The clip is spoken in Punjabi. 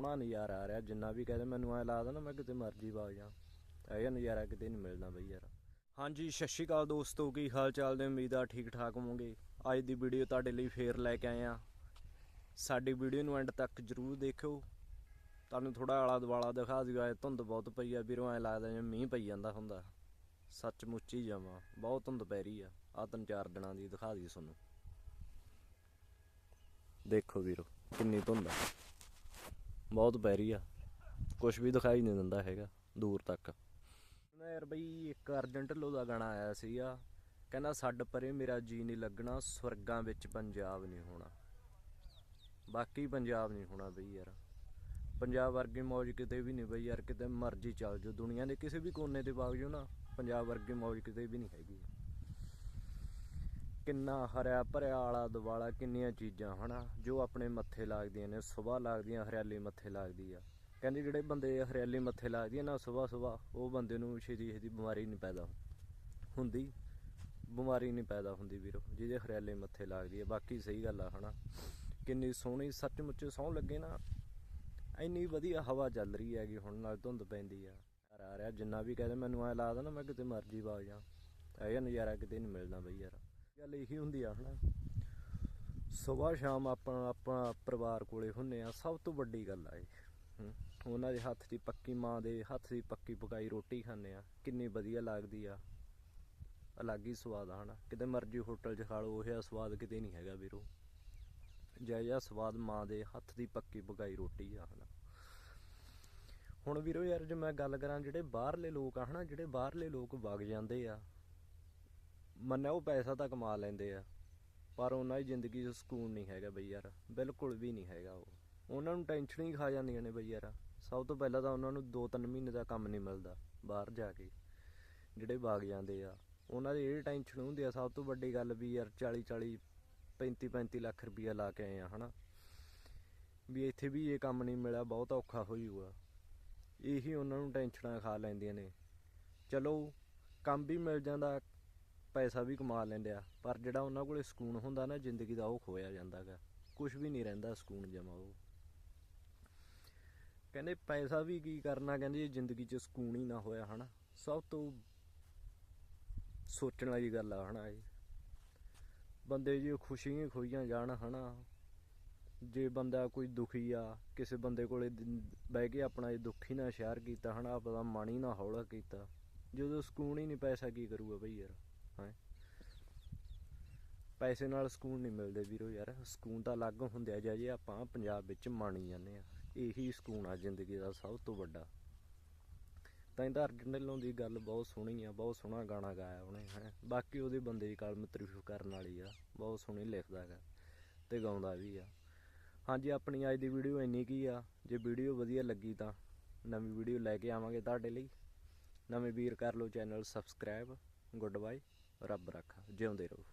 ਸੋਹਣਾ ਨਜ਼ਾਰਾ ਆ ਰਿਹਾ, ਜਿੰਨਾ ਵੀ ਕਹਦੇ ਮੈਨੂੰ ਐ ਲੱਗਦਾ ਨਾ ਮੈਂ ਕਿਤੇ ਮਰਜ਼ੀ ਵਗ ਜਾ ਇਹ ਜਿਹਾ ਨਜ਼ਾਰਾ ਕਿਤੇ ਨਹੀਂ ਮਿਲਦਾ ਬਈ ਯਾਰ। ਹਾਂਜੀ, ਸਤਿ ਸ਼੍ਰੀ ਅਕਾਲ ਦੋਸਤੋ, ਕੀ ਹਾਲ ਚਾਲ ਨੇ? ਉਮੀਦ ਆ ਠੀਕ ਠਾਕ ਹੋਵੋਗੇ। ਅੱਜ ਦੀ ਵੀਡੀਓ ਤੁਹਾਡੇ ਲਈ ਫੇਰ ਲੈ ਕੇ ਆਏ ਆ ਸਾਡੀ ਵੀਡੀਓ ਨੂੰ ਐਂਡ ਤੱਕ ਜਰੂਰ ਦੇਖਿਓ। ਤੁਹਾਨੂੰ ਥੋੜਾ ਆਲਾ ਦਵਾਲਾ ਦਿਖਾ ਦਿਓ ਧੁੰਦ ਬਹੁਤ ਪਈ ਆ। ਵੀਰੋ, ਐ ਲੱਗਦਾ ਜਿਵੇਂ ਮੀਂਹ ਪਈ ਜਾਂਦਾ ਹੁੰਦਾ। ਸੱਚਮੁੱਚ ਹੀ ਜਾਵਾਂ ਬਹੁਤ ਧੁੰਦ ਪੈ ਰਹੀ ਆ। ਆ ਤਿੰਨ ਚਾਰ ਦਿਨਾਂ ਦੀ ਦਿਖਾ ਦਈ ਤੁਹਾਨੂੰ। ਦੇਖੋ ਵੀਰੋ, ਕਿੰਨੀ ਧੁੰਦ ਆ। ਬਹੁਤ ਪੈ ਆ। ਕੁਝ ਵੀ ਦਿਖਾਈ ਨਹੀਂ ਦਿੰਦਾ ਹੈਗਾ, ਦੂਰ ਤੱਕ। ਨਾ ਯਾਰ ਬਈ ਇੱਕ ਅਰਜਨ ਢਿੱਲੋਂ ਦਾ ਗਾਣਾ ਆਇਆ ਸੀਗਾ। ਕਹਿੰਦਾ ਛੱਡ ਪਰੇ ਮੇਰਾ ਜੀ ਨਹੀਂ ਲੱਗਣਾ, ਸਵਰਗਾਂ ਵਿੱਚ ਪੰਜਾਬ ਨਹੀਂ ਹੋਣਾ। ਬਾਕੀ ਪੰਜਾਬ ਨਹੀਂ ਹੋਣਾ ਬਈ ਯਾਰ। ਪੰਜਾਬ ਵਰਗੀ ਮੌਜ ਕਿਤੇ ਵੀ ਨਹੀਂ ਬਈ ਯਾਰ, ਕਿਤੇ ਮਰਜ਼ੀ ਚੱਲ ਜਾਓ। ਦੁਨੀਆ ਦੇ ਕਿਸੇ ਵੀ ਕੋਨੇ ਤੇ ਵਗ ਜਾਓ ਨਾ, ਪੰਜਾਬ ਵਰਗੀ ਮੌਜ ਕਿਤੇ ਵੀ ਨਹੀਂ ਹੈਗੀ। ਕਿੰਨਾ ਹਰਿਆ ਭਰਿਆ ਆਲਾ ਦੁਆਲਾ ਕਿੰਨੀਆਂ ਚੀਜ਼ਾਂ, ਹਨਾ? ਜੋ ਆਪਣੇ ਮੱਥੇ ਲੱਗਦੀਆਂ ਨੇ ਸਵੇਰ ਲੱਗਦੀਆਂ, ਹਰਿਆਲੀ ਮੱਥੇ ਲੱਗਦੀ ਆ। ਕਹਿੰਦੇ ਜਿਹੜੇ ਬੰਦੇ ਹਰਿਆਲੀ ਮੱਥੇ ਲੱਗਦੀ ਆ ਨਾ ਸਵੇਰ ਸਵੇਰ ਉਹ ਬੰਦੇ ਨੂੰ ਛੇਤੀ ਛੇਤੀ ਬਿਮਾਰੀ ਨਹੀਂ ਪੈਦਾ ਹੁੰਦੀ। ਬਿਮਾਰੀ ਨਹੀਂ ਪੈਦਾ ਹੁੰਦੀ ਵੀਰੋ, ਜਿਹਦੇ ਹਰਿਆਲੀ ਮੱਥੇ ਲੱਗਦੀ ਆ। ਬਾਕੀ ਸਹੀ ਗੱਲ ਆ, ਹਨਾ? ਕਿੰਨੀ ਸੋਹਣੀ, ਸੱਚਮੁੱਚ ਸੌਂ ਲੱਗੇ ਨਾ, ਇੰਨੀ ਵਧੀਆ ਹਵਾ ਚੱਲ ਰਹੀ ਹੈਗੀ ਹੁਣ, ਨਾਲ ਧੁੰਦ ਪੈਂਦੀ ਆ। ਆ ਰਿਹਾ, ਜਿੰਨਾ ਵੀ ਕਹਦੇ, ਮੈਨੂੰ ਐ ਲੱਗਦਾ ਨਾ, ਮੈਂ ਕਿਤੇ ਮਰਜ਼ੀ ਵਗ ਜਾ ਇਹ ਨਜ਼ਾਰਾ ਕਿਤੇ ਨਹੀਂ ਮਿਲਦਾ ਬਈ ਯਾਰ। ਗੱਲ ਇਹੀ ਹੁੰਦੀ ਆ ਹਨਾ। ਸਵੇਰ ਸ਼ਾਮ ਆਪਣਾ ਆਪਣਾ ਪਰਿਵਾਰ ਕੋਲੇ ਹੁੰਨੇ ਆ, ਸਭ ਤੋਂ ਵੱਡੀ ਗੱਲ ਆ ਇਹ। ਉਹਨਾਂ ਦੇ ਹੱਥ ਦੀ ਪੱਕੀ ਮਾਂ ਦੇ ਹੱਥ ਦੀ ਪੱਕੀ ਪਕਾਈ ਰੋਟੀ ਖਾਂਦੇ ਆ, ਕਿੰਨੀ ਵਧੀਆ ਲੱਗਦੀ ਆ। ਅਲੱਗ ਹੀ ਸਵਾਦ ਆ ਹਨਾ। ਕਿਤੇ ਮਰਜ਼ੀ ਹੋਟਲ 'ਚ ਖਾ ਲਓ, ਉਹ ਜਿਹਾ ਸਵਾਦ ਕਿਤੇ ਨਹੀਂ ਹੈਗਾ ਵੀਰੋ। ਜੈ ਜਿਹਾ ਸਵਾਦ ਮਾਂ ਦੇ ਹੱਥ ਦੀ ਪੱਕੀ ਪਕਾਈ ਰੋਟੀ ਆ ਹਨਾ। ਹੁਣ ਵੀਰੋ ਯਾਰ, ਜੇ ਮੈਂ ਗੱਲ ਕਰਾਂ ਜਿਹੜੇ ਬਾਹਰਲੇ ਲੋਕ ਆ ਹਨਾ, ਜਿਹੜੇ ਬਾਹਰਲੇ ਲੋਕ ਵਗ ਜਾਂਦੇ ਆ ਮੰਨਿਆ ਉਹ ਪੈਸਾ ਤਾਂ ਕਮਾ ਲੈਂਦੇ ਆ, ਪਰ ਉਹਨਾਂ ਦੀ ਜ਼ਿੰਦਗੀ 'ਚ ਸਕੂਨ ਨਹੀਂ ਹੈਗਾ ਬਈ ਯਾਰ, ਬਿਲਕੁਲ ਵੀ ਨਹੀਂ ਹੈਗਾ ਉਹ। ਉਹਨਾਂ ਨੂੰ ਟੈਨਸ਼ਨ ਹੀ ਖਾ ਜਾਂਦੀਆਂ ਨੇ ਬਈ ਯਾਰ। ਸਭ ਤੋਂ ਪਹਿਲਾਂ ਤਾਂ ਉਹਨਾਂ ਨੂੰ 2-3 ਮਹੀਨੇ ਦਾ ਕੰਮ ਨਹੀਂ ਮਿਲਦਾ, ਬਾਹਰ ਜਾ ਕੇ, ਜਿਹੜੇ ਵਗ ਜਾਂਦੇ ਆ। ਉਹਨਾਂ ਦੀ ਇਹ ਟੈਨਸ਼ਨ ਹੁੰਦੀ ਆ, ਸਭ ਤੋਂ ਵੱਡੀ ਗੱਲ ਵੀ ਯਾਰ 40-40 35-35 ਲੱਖ ਰੁਪਈਆ ਲਾ ਕੇ ਆਏ ਆ, ਹਨਾ। ਵੀ ਇੱਥੇ ਵੀ ਇਹ ਕੰਮ ਨਹੀਂ ਮਿਲਿਆ, ਬਹੁਤ ਔਖਾ ਹੋ ਜੂਗਾ ਇਹੀ ਉਹਨਾਂ ਨੂੰ ਟੈਨਸ਼ਨਾਂ ਖਾ ਲੈਂਦੀਆਂ ਨੇ। ਚਲੋ, ਕੰਮ ਵੀ ਮਿਲ ਜਾਂਦਾ ਪੈਸਾ ਵੀ ਕਮਾ ਲੈਂਦੇ ਆ, ਪਰ ਜਿਹੜਾ ਉਹਨਾਂ ਕੋਲੇ ਸਕੂਨ ਹੁੰਦਾ ਨਾ, ਜ਼ਿੰਦਗੀ ਦਾ ਉਹ ਖੋਇਆ ਜਾਂਦਾਗਾ। ਕੁਝ ਵੀ ਨਹੀਂ ਰਹਿੰਦਾ ਸਕੂਨ ਜਮਾ ਉਹ। ਕਹਿੰਦੇ ਪੈਸਾ ਵੀ ਕੀ ਕਰਨਾ, ਕਹਿੰਦੇ ਜੇ ਜ਼ਿੰਦਗੀ 'ਚ ਸਕੂਨ ਹੀ ਨਾ ਹੋਇਆ ਹਨਾ, ਸਭ ਤੋਂ ਸੋਚਣ ਵਾਲੀ ਗੱਲ ਆ ਹਨਾ ਇਹ। ਬੰਦੇ ਜੇ ਖੁਸ਼ੀਆਂ ਹੀ ਖੋਈਆਂ ਜਾਣ ਹਨਾ, ਜੇ ਬੰਦਾ ਕੋਈ ਦੁਖੀ ਆ, ਕਿਸੇ ਬੰਦੇ ਕੋਲੇ ਬਹਿ ਕੇ ਆਪਣਾ ਇਹ ਦੁੱਖ ਹੀ ਨਾ ਸ਼ੇਅਰ ਕੀਤਾ ਹਨਾ ਆਪਣਾ ਮਨ ਹੀ ਨਾ ਹੌਲਾ ਕੀਤਾ, ਜਦੋਂ ਸਕੂਨ ਹੀ ਨਹੀਂ, ਪੈਸਾ ਕੀ ਕਰੂਗਾ ਬਈ ਯਾਰ। ਹੈ। ਪੈਸੇ ਨਾਲ ਸਕੂਨ ਨਹੀਂ ਮਿਲਦੇ ਵੀਰੋ ਯਾਰ, ਸਕੂਨ ਤਾਂ ਅਲੱਗ ਹੁੰਦੇ ਆ ਜੇ ਆਪਾਂ ਪੰਜਾਬ ਵਿੱਚ ਮਾਣੀ ਜਾਂਦੇ ਆ। ਇਹੀ ਸਕੂਨ ਆ ਜ਼ਿੰਦਗੀ ਦਾ ਸਭ ਤੋਂ ਵੱਡਾ। ਤਾਂ ਇਹਦਾ ਅਰਜਨ ਢਿੱਲੋਂ ਦੀ ਗੱਲ ਬਹੁਤ ਸੋਹਣੀ ਆ, ਬਹੁਤ ਸੋਹਣਾ ਗਾਣਾ ਗਾਇਆ ਉਹਨੇ, ਹੈ। ਬਾਕੀ ਉਹਦੇ ਬੰਦੇ ਦੀ ਕਲਮ ਤਾਰੀਫ ਕਰਨ ਵਾਲੀ ਆ, ਬਹੁਤ ਸੋਹਣੀ ਲਿਖਦਾ ਹੈਗਾ ਤੇ ਗਾਉਂਦਾ ਵੀ ਆ। ਹਾਂਜੀ, ਆਪਣੀ ਅੱਜ ਦੀ ਵੀਡੀਓ ਇੰਨੀ ਕੀ ਆ। ਜੇ ਵੀਡੀਓ ਵਧੀਆ ਲੱਗੀ ਤਾਂ ਨਵੀਂ ਵੀਡੀਓ ਲੈ ਕੇ ਆਵਾਂਗੇ ਤੁਹਾਡੇ ਲਈ। ਨਵੇਂ ਵੀਰ ਕਰ ਲਓ ਚੈਨਲ ਸਬਸਕ੍ਰਾਈਬ, ਗੁੱਡ ਬਾਏ। ਰੱਬ ਰੱਖਾ ਜਿਉਂਦੇ ਰਹੋ